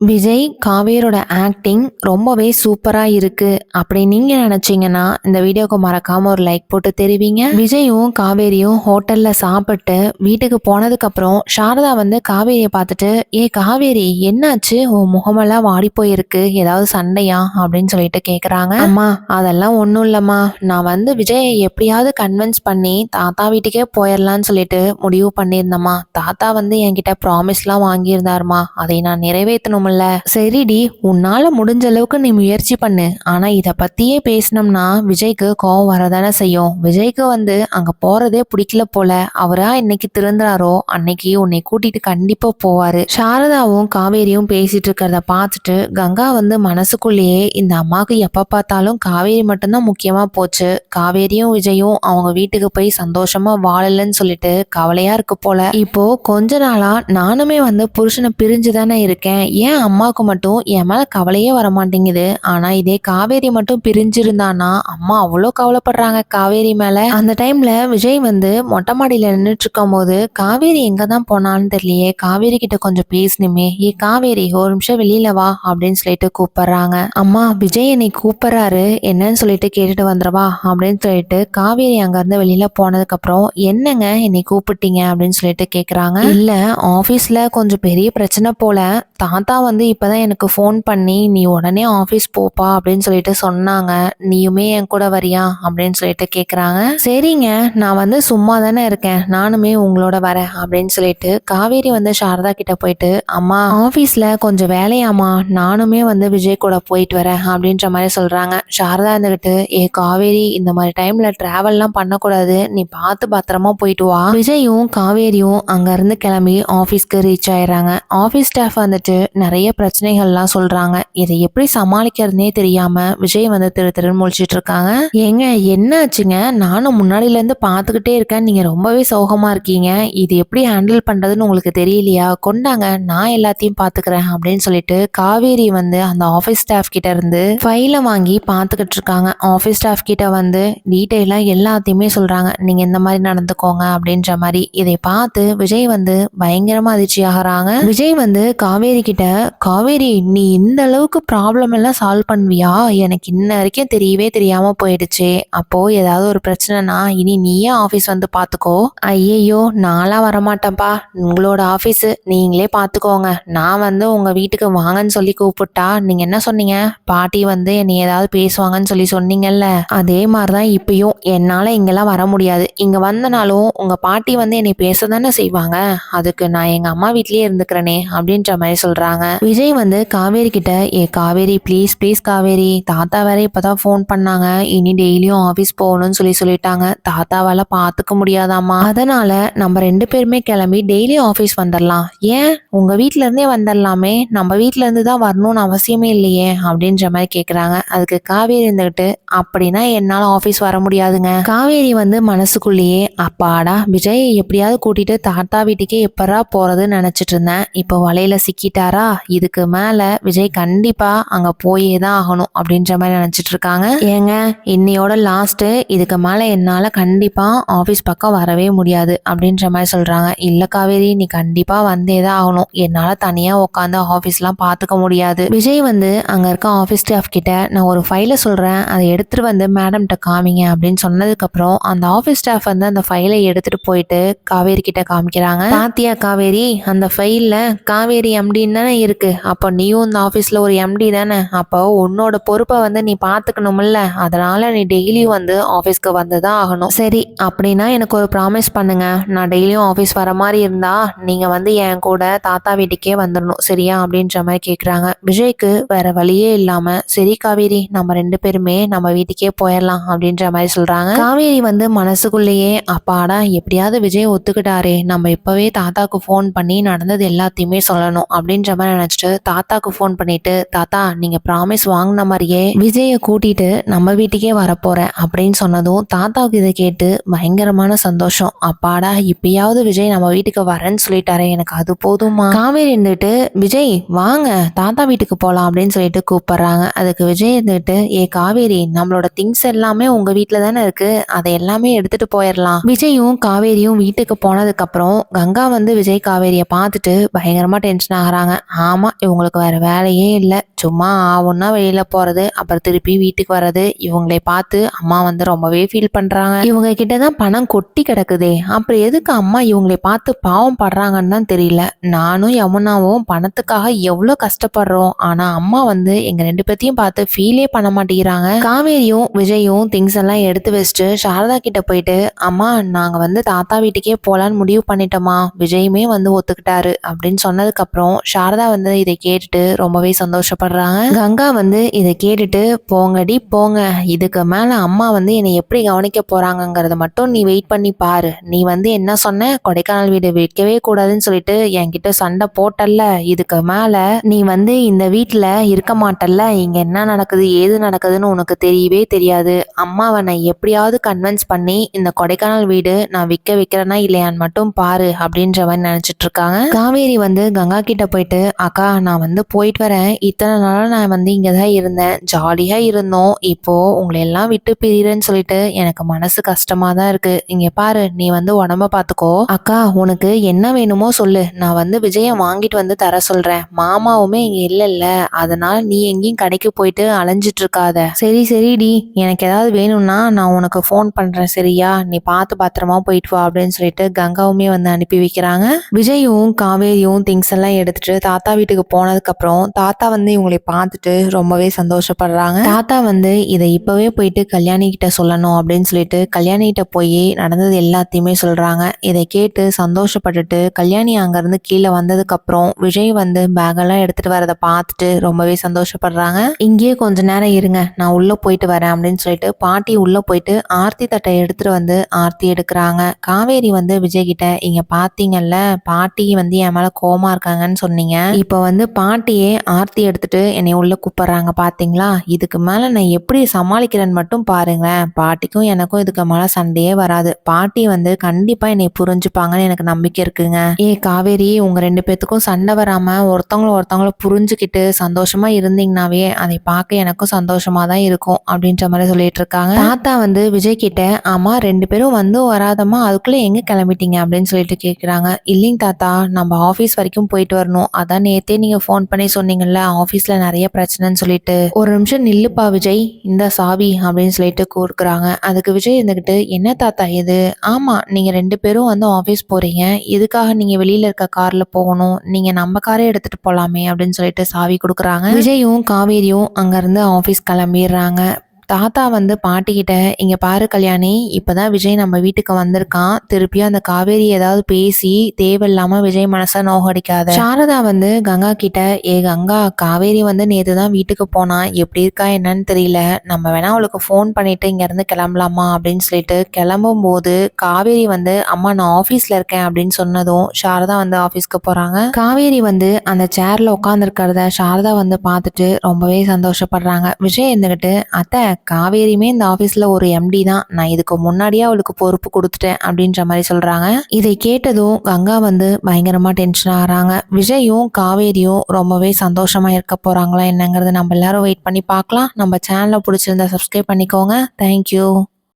Vijay காவேரோட acting ரொம்பவே சூப்பராக இருக்கு. அப்படி நீங்க நினைச்சீங்கன்னா இந்த வீடியோக்கு மறக்காம ஒரு லைக் போட்டு தெரிவிங்க. விஜயும் காவேரியும் ஹோட்டல்ல சாப்பிட்டு வீட்டுக்கு போனதுக்கு அப்புறம் சாரதா வந்து காவேரியை பார்த்துட்டு ஏ காவேரி என்னாச்சு? உன் முகமெல்லாம் வாடி போயிருக்கு. ஏதாவது சண்டையா? அப்படின்னு சொல்லிட்டு கேக்குறாங்க. அம்மா அதெல்லாம் ஒன்றும் இல்லம்மா. நான் வந்து விஜயை எப்படியாவது கன்வின்ஸ் பண்ணி தாத்தா வீட்டுக்கே போயிடலான்னு சொல்லிட்டு முடிவு பண்ணியிருந்தேம்மா. தாத்தா வந்து என்கிட்ட ப்ராமிஸ்லாம் வாங்கியிருந்தாருமா அதை நான் நிறைவேற்றணும் நிறைவேற்றணும்ல சரிடி உன்னால முடிஞ்ச அளவுக்கு நீ முயற்சி பண்ணு. ஆனா இத பத்தியே பேசினோம்னா விஜய்க்கு கோவம் வரதானே செய்யும். விஜய்க்கு வந்து அங்க போறதே பிடிக்கல போல. அவரா இன்னைக்கு திருந்துறாரோ அன்னைக்கு உன்னை கூட்டிட்டு கண்டிப்பா போவாரு. சாரதாவும் காவேரியும் பேசிட்டு இருக்கிறத பார்த்துட்டு கங்கா வந்து மனசுக்குள்ளேயே இந்த அம்மாவுக்கு எப்ப பார்த்தாலும் காவேரி மட்டும்தான் முக்கியமா போச்சு. காவேரியும் விஜயும் அவங்க வீட்டுக்கு போய் சந்தோஷமா வாழலன்னு சொல்லிட்டு கவலையா இருக்கு போல. இப்போ கொஞ்ச நாளா நானுமே வந்து புருஷனை பிரிஞ்சு தானே இருக்கேன். ஏன் அம்மாவுக்கு மட்டும் என் மேல கவலையே வர மாட்டேங்குது ஆனா இதே காவேரி மட்டும் பிரிஞ்சிருந்தானா அம்மா அவ்வளோ கவலைப்படுறாங்க காவேரி மேல. அந்த டைம்ல விஜய் வந்து மொட்டை மாடியில நின்றுட்டு இருக்கும் போது காவேரி எங்க தான் போனான்னு தெரியலையே. காவேரி கிட்ட கொஞ்சம் பேசணுமே ஏ காவேரி ஒரு நிமிஷம் வெளியில வா அப்படின்னு சொல்லிட்டு கூப்பிடுறாங்க. அம்மா விஜய் என்னை கூப்பிடுறாரு. என்னன்னு சொல்லிட்டு கேட்டுட்டு வந்துடவா அப்படின்னு சொல்லிட்டு காவேரி அங்க இருந்து வெளியில போனதுக்கு அப்புறம் என்னங்க என்னை கூப்பிட்டீங்க அப்படின்னு சொல்லிட்டு கேக்குறாங்க. இல்ல ஆபீஸ்ல கொஞ்சம் பெரிய பிரச்சனை போல தாத்தா வந்து இப்பதான் எனக்கு ஃபோன் பண்ணி நீ உடனே ஆஃபீஸ் போப்பா அப்படின்னு சொல்லிட்டு சொன்னாங்க. நீயுமே என் கூட வரியா? அப்படின்னு சொல்லிட்டு கேட்குறாங்க சரிங்க நான் வந்து சும்மா தானே இருக்கேன். நானுமே உங்களோட வரேன் அப்படின்னு சொல்லிட்டு காவேரி வந்து சாரதா கிட்ட போயிட்டு அம்மா ஆஃபீஸில் கொஞ்சம் வேலையாம்மா. நானுமே வந்து விஜய் கூட போயிட்டு வரேன் அப்படின்ற மாதிரி சொல்கிறாங்க சாரதா இருந்துக்கிட்டு ஏ காவேரி இந்த மாதிரி டைமில் ட்ராவல்லாம் பண்ணக்கூடாது. நீ பார்த்து பத்திரமா போயிட்டு வா. விஜயும் காவேரியும் அங்கேருந்து கிளம்பி ஆஃபீஸ்க்கு ரீச் ஆயிடுறாங்க. ஆஃபீஸ் ஸ்டாஃப் வந்துட்டு நிறைய நிறைய பிரச்சனைகள்லாம் சொல்றாங்க. இதை எப்படி சமாளிக்கிறதுனே தெரியாம விஜய் வந்து திரு திருன்னு முழிச்சிட்டு இருக்காங்க. ஏங்க என்ன ஆச்சுங்க? நானும் முன்னாடில இருந்து பார்த்துக்கிட்டே இருக்கேன். நீங்க ரொம்பவே சோகமா இருக்கீங்க. இது எப்படி ஹேண்டில் பண்றதுன்னு உங்களுக்கு தெரியலையா? கொண்டாங்க. நான் எல்லாத்தையும் பாத்துக்கிறேன் அப்படின்னு சொல்லிட்டு காவேரி வந்து அந்த ஆஃபீஸ் ஸ்டாஃப் கிட்ட இருந்து ஃபைலை வாங்கி பாத்துக்கிட்டு இருக்காங்க. ஆஃபீஸ் ஸ்டாஃப் கிட்ட வந்து டீட்டெயிலாக எல்லாத்தையுமே சொல்றாங்க. நீங்க இந்த மாதிரி நடந்துக்கோங்க அப்படின்ற மாதிரி. இதை பார்த்து விஜய் வந்து பயங்கரமா அதிர்ச்சி ஆகிறாங்க விஜய் வந்து காவேரி கிட்ட காவேரி நீ இந்த அளவுக்கு ப்ராப்ளம் எல்லாம் சால்வ் பண்ணுவியா? எனக்கு இன்ன வரைக்கும் தெரியவே தெரியாம போயிடுச்சு. அப்போ ஏதாவது ஒரு பிரச்சனைனா இனி நீயே ஆஃபீஸ் வந்து பார்த்துக்கோ ஐயையோ நான்லாம் வரமாட்டேன்ப்பா. உங்களோட ஆஃபீஸு நீங்களே பார்த்துக்கோங்க நான் வந்து உங்கள் வீட்டுக்கு வாங்கன்னு சொல்லி கூப்பிட்டா நீங்கள் என்ன சொன்னீங்க? பாட்டி வந்து என்னை ஏதாவது பேசுவாங்கன்னு சொல்லி சொன்னீங்கல்ல. அதே மாதிரி தான் இப்பயும். என்னால் இங்கெல்லாம் வர முடியாது. இங்கே வந்தனாலும் உங்கள் பாட்டி வந்து என்னை பேச தானே செய்வாங்க. அதுக்கு நான் எங்கள் அம்மா வீட்லேயே இருந்துக்கிறேனே அப்படின்ற மாதிரி சொல்கிறாங்க விஜய் வந்து காவேரி கிட்ட ஏ காவேரி ப்ளீஸ் ப்ளீஸ் காவேரி தாத்தா வேற இப்பதான் ஃபோன் பண்ணாங்க. இனி டெய்லியும் ஆஃபீஸ் போகணும்னு சொல்லி சொல்லிட்டாங்க. தாத்தாவால பார்த்துக்க முடியாதாம்மா. அதனால நம்ம ரெண்டு பேருமே கிளம்பி டெய்லி ஆஃபீஸ் வந்துடலாம் ஏன்? உங்க வீட்ல இருந்தே வந்துடலாமே நம்ம வீட்ல இருந்து தான் வரணும்னு அவசியமே இல்லையே அப்படின்ற மாதிரி கேக்குறாங்க. அதுக்கு காவேரி இருந்துகிட்டு அப்படின்னா என்னால ஆஃபீஸ் வர முடியாதுங்க. காவேரி வந்து மனசுக்குள்ளேயே அப்பாடா விஜய் எப்படியாவது கூட்டிட்டு தாத்தா வீட்டுக்கே எப்பரா போறதுன்னு நினைச்சிட்டு இருந்தேன். இப்போ வலையில சிக்கிட்டாரா? இதுக்கு மேல விஜய் கண்டிப்பா அங்க போயே தான் ஆகணும் அப்படின்ற மாதிரி நினைச்சிட்டு இருக்காங்க. ஏங்க? இன்னையோட லாஸ்ட் இதுக்கு மேல என்னால கண்டிப்பா ஆபீஸ் பக்கம் வரவே முடியாது அப்படின்ற மாதிரி சொல்றாங்க. இல்ல காவேரி நீ கண்டிப்பா வந்தே தான் ஆகணும். என்னால தனியா உட்காந்து ஆபீஸ்லாம் பாத்துக்க முடியாது. விஜய் வந்து அங்க இருக்க ஆபீஸ் ஸ்டாஃப் கிட்ட நான் ஒரு ஃபைலை சொல்றேன். அதை எடுத்துட்டு வந்து மேடம்கிட்ட காமிங்க அப்படின்னு சொன்னதுக்கு அப்புறம் அந்த ஆபீஸ் ஸ்டாஃப் வந்து அந்த ஃபைலை எடுத்துட்டு போயிட்டு காவேரி கிட்ட காமிக்கிறாங்க. பாத்தியா காவேரி? அந்த ஃபைல்ல காவேரி எம்டின்னு தானே இருக்கு. அப்போ நீயும் இந்த ஆஃபீஸில் ஒரு எம்டி தானே? அப்போ உன்னோட பொறுப்பை வந்து நீ பார்த்துக்கணும்ல அதனால நீ டெய்லியும் வந்து ஆஃபீஸ்க்கு வந்து தான் ஆகணும். சரி அப்படின்னா எனக்கு ஒரு ப்ராமிஸ் பண்ணுங்க. நான் டெய்லியும் ஆஃபீஸ் வர மாதிரி இருந்தா நீங்க வந்து என் கூட தாத்தா வீட்டுக்கே வந்துடணும் சரியா? அப்படின்ற மாதிரி கேட்குறாங்க விஜய்க்கு வேற வழியே இல்லாம சரி காவேரி நம்ம ரெண்டு பேருமே நம்ம வீட்டுக்கே போயிடலாம் அப்படின்ற மாதிரி சொல்றாங்க. காவேரி வந்து மனசுக்குள்ளேயே அப்பாடா எப்படியாவது விஜய் ஒத்துக்கிட்டாரே. நம்ம இப்பவே தாத்தாக்கு ஃபோன் பண்ணி நடந்தது எல்லாத்தையுமே சொல்லணும் அப்படின்ற மாதிரி நினைச்சிட்டு தாத்தாக்கு ஃபோன் பண்ணிட்டு தாத்தா நீங்க ப்ராமிஸ் வாங்கின மாதிரியே விஜயை கூட்டிட்டு நம்ம வீட்டுக்கே வரப்போறேன் அப்படின்னு சொன்னதும் தாத்தாவுக்கு இதை கேட்டு பயங்கரமான சந்தோஷம். அப்பாடா இப்பயாவது விஜய் நம்ம வீட்டுக்கு வரேன்னு சொல்லிட்டாரே எனக்கு அது போதுமா? காவேரி இருந்துட்டு விஜய் வாங்க தாத்தா வீட்டுக்கு போலாம் அப்படின்னு சொல்லிட்டு கூப்பிடுறாங்க. அதுக்கு விஜய் இருந்துட்டு ஏ காவேரி நம்மளோட திங்ஸ் எல்லாமே உங்க வீட்டுல தானே இருக்கு அதை எல்லாமே எடுத்துட்டு போயிடலாம் விஜயும் காவேரியும் வீட்டுக்கு போனதுக்கு அப்புறம் கங்கா வந்து விஜய் காவேரியை பார்த்துட்டு பயங்கரமா டென்ஷன் ஆகுறாங்க. ஆ ஆமாம் இவங்களுக்கு வேறு வேலையே இல்லை. சும்மா ஆவுன்னா வெளியில் போகிறது அப்புறம் திருப்பி வீட்டுக்கு வர்றது இவங்களை பார்த்து அம்மா வந்து ரொம்பவே ஃபீல் பண்ணுறாங்க இவங்க கிட்ட தான் பணம் கொட்டி கிடக்குதே. அப்புறம் எதுக்கு அம்மா இவங்களை பார்த்து பாவம் படுறாங்கன்னு தான் தெரியல. நானும் யமுனாவும் பணத்துக்காக எவ்வளோ கஷ்டப்படுறோம். ஆனால் அம்மா வந்து எங்கள் ரெண்டு பேர்த்தையும் பார்த்து ஃபீலே பண்ண மாட்டேங்கிறாங்க. காவேரியும் விஜயும் திங்ஸ் எல்லாம் எடுத்து வச்சுட்டு சாரதா கிட்ட போயிட்டு அம்மா நாங்கள் வந்து தாத்தா வீட்டுக்கே போகலான்னு முடிவு பண்ணிட்டோமா. விஜயுமே வந்து ஒத்துக்கிட்டாரு. அப்படின்னு சொன்னதுக்கப்புறம் சாரதா வந்து வந்து இதை கேட்டுட்டு ரொம்பவே சந்தோஷப்படுறாங்க. கங்கா வந்து இதை கேட்டுட்டு போங்கடி போங்க. இதுக்கு மேலே அம்மா வந்து என்னை எப்படி கவனிக்க போறாங்கங்கிறத மட்டும் நீ வெயிட் பண்ணி பாரு. நீ வந்து என்ன சொன்ன? கொடைக்கானல் வீடு விற்கவே கூடாதுன்னு சொல்லிட்டு என்கிட்ட சண்டை போட்டல்ல. இதுக்கு மேலே நீ வந்து இந்த வீட்டில் இருக்க மாட்டல்ல. இங்க என்ன நடக்குது? ஏது நடக்குதுன்னு உனக்கு தெரியவே தெரியாது. அம்மாவை நான் எப்படியாவது கன்வின்ஸ் பண்ணி இந்த கொடைக்கானல் வீடு நான் விற்க வைக்கிறேன்னா இல்லையான்னு மட்டும் பாரு அப்படின்ற மாதிரி நினைச்சிட்டு இருக்காங்க. காவேரி வந்து கங்கா கிட்ட போயிட்டு அக்கா நான் வந்து போயிட்டு வரேன். இத்தனை நாளாக நான் வந்து இங்கே தான் இருந்தேன். ஜாலியாக இருந்தோம். இப்போது உங்களை எல்லாம் விட்டு பிரிகிறேன்னு சொல்லிட்டு எனக்கு மனசு கஷ்டமாக தான் இருக்குது இங்கே பாரு நீ வந்து உடம்ப பார்த்துக்கோ அக்கா உனக்கு என்ன வேணுமோ சொல்லு. நான் வந்து விஜயம் வாங்கிட்டு வந்து தர சொல்கிறேன் மாமாவுமே இங்கே இல்லைல்ல. அதனால் நீ எங்கேயும் கடைக்கு போயிட்டு அலைஞ்சிட்டு இருக்காத. சரி சரிடி எனக்கு ஏதாவது வேணும்னா நான் உனக்கு ஃபோன் பண்ணுறேன் சரியா? நீ பார்த்து பத்திரமா போயிட்டு வா அப்படின்னு சொல்லிட்டு கங்காவுமே வந்து அனுப்பி வைக்கிறாங்க. விஜயும் காவேரியும் திங்ஸ் எல்லாம் எடுத்துட்டு தாத்தா தாத்தா வீட்டுக்கு போனதுக்கு அப்புறம் தாத்தா வந்து இவங்களை பார்த்துட்டு ரொம்பவே சந்தோஷப்படுறாங்க. தாத்தா வந்து இதை இப்பவே போயிட்டு கல்யாணி கிட்ட சொல்லணும் அப்படின்னு சொல்லிட்டு கல்யாணி கிட்ட போய் நடந்தது எல்லாத்தையுமே சொல்றாங்க. இதை கேட்டு சந்தோஷப்பட்டுட்டு கல்யாணி அங்கிருந்து கீழே வந்ததுக்கு அப்புறம் விஜய் வந்து பேக்கெல்லாம் எடுத்துட்டு வரதை பார்த்துட்டு ரொம்பவே சந்தோஷப்படுறாங்க. இங்கேயே கொஞ்ச நேரம் இருங்க நான் உள்ள போயிட்டு வரேன் அப்படின்னு சொல்லிட்டு பாட்டி உள்ள போயிட்டு ஆர்த்தி தட்டை எடுத்துட்டு வந்து ஆர்த்தி எடுக்கிறாங்க. காவேரி வந்து விஜய் கிட்ட இங்க பாத்தீங்கல்ல பாட்டி வந்து என் மேல கோமா இருக்காங்கன்னு சொன்னீங்க. இப்போ வந்து பாட்டியே ஆர்த்தி எடுத்துட்டு என்னை உள்ளே கூப்பிட்றாங்க பார்த்தீங்களா இதுக்கு மேலே நான் எப்படி சமாளிக்கிறேன்னு மட்டும் பாருங்களேன். பாட்டிக்கும் எனக்கும் இதுக்கு மேலே சண்டையே வராது. பாட்டி வந்து கண்டிப்பாக என்னை புரிஞ்சுப்பாங்கன்னு எனக்கு நம்பிக்கை இருக்குங்க. ஏ காவேரி உங்கள் ரெண்டு பேர்த்துக்கும் சண்டை வராமல் ஒருத்தவங்களும் ஒருத்தவங்கள புரிஞ்சுக்கிட்டு சந்தோஷமாக இருந்தீங்கனாவே அதை பார்க்க எனக்கும் சந்தோஷமாக தான் இருக்கும் அப்படின்ற மாதிரி சொல்லிட்டு இருக்காங்க. தாத்தா வந்து விஜய் கிட்ட ஆமாம் ரெண்டு பேரும் வந்து வராதம்மா அதுக்குள்ளே எங்கே கிளம்பிட்டீங்க? அப்படின்னு சொல்லிட்டு கேட்குறாங்க இல்லைங்க தாத்தா நம்ம ஆஃபீஸ் வரைக்கும் போயிட்டு வரணும். அதான் நேத்தே நீங்க ஃபோன் பண்ணி சொன்னீங்கல்ல ஆபீஸ்ல நிறைய பிரச்சனைன்னு சொல்லிட்டு. ஒரு நிமிஷம் நில்லுப்பா விஜய் இந்த சாவி அப்படின்னு சொல்லிட்டு கூறுக்குறாங்க. அதுக்கு விஜய் இருந்துகிட்டு என்ன தாத்தா இது? ஆமா நீங்க ரெண்டு பேரும் வந்து ஆபீஸ் போறீங்க. எதுக்காக நீங்க வெளியில இருக்க கார்ல போகணும்? நீங்க நம்ம காரே எடுத்துட்டு போலாமே அப்படின்னு சொல்லிட்டு சாவி கொடுக்குறாங்க. விஜயும் காவேரியும் அங்க இருந்து ஆபீஸ் கிளம்பிடுறாங்க. தாத்தா வந்து பாட்டிக்கிட்ட இங்கே பாரு கல்யாணி இப்பதான் விஜய் நம்ம வீட்டுக்கு வந்திருக்கான். திருப்பியும் அந்த காவேரி ஏதாவது பேசி தேவையில்லாமல் விஜய் மனசை நோகடிக்காத. சாரதா வந்து கங்கா கிட்ட ஏ கங்கா காவேரி வந்து நேற்று தான் வீட்டுக்கு போனா எப்படி இருக்கா என்னன்னு தெரியல. நம்ம வேணா அவளுக்கு ஃபோன் பண்ணிட்டு இங்கேருந்து கிளம்பலாமா? அப்படின்னு சொல்லிட்டு கிளம்பும் போது காவேரி வந்து அம்மா நான் ஆஃபீஸில் இருக்கேன். அப்படின்னு சொன்னதும் சாரதா வந்து ஆஃபீஸ்க்கு போகிறாங்க காவேரி வந்து அந்த சேரில் உட்காந்துருக்கிறத சாரதா வந்து பார்த்துட்டு ரொம்பவே சந்தோஷப்படுறாங்க. விஜய் இருந்துக்கிட்டு அத்தை காவேரியுமே இந்த ஆஃபீஸில் ஒரு எம்டி தான். நான் இதுக்கு முன்னாடியே அவளுக்கு பொறுப்பு கொடுத்துட்டேன் அப்படின்ற மாதிரி சொல்கிறாங்க இதை கேட்டதும் கங்கா வந்து பயங்கரமாக டென்ஷன் ஆகிறாங்க. விஜயும் காவேரியும் ரொம்பவே சந்தோஷமாக இருக்க போகிறாங்களா என்னங்கிறத நம்ம எல்லாரும் வெயிட் பண்ணி பார்க்கலாம். நம்ம சேனலை பிடிச்சிருந்தா சப்ஸ்கிரைப் பண்ணிக்கோங்க. தேங்க்யூ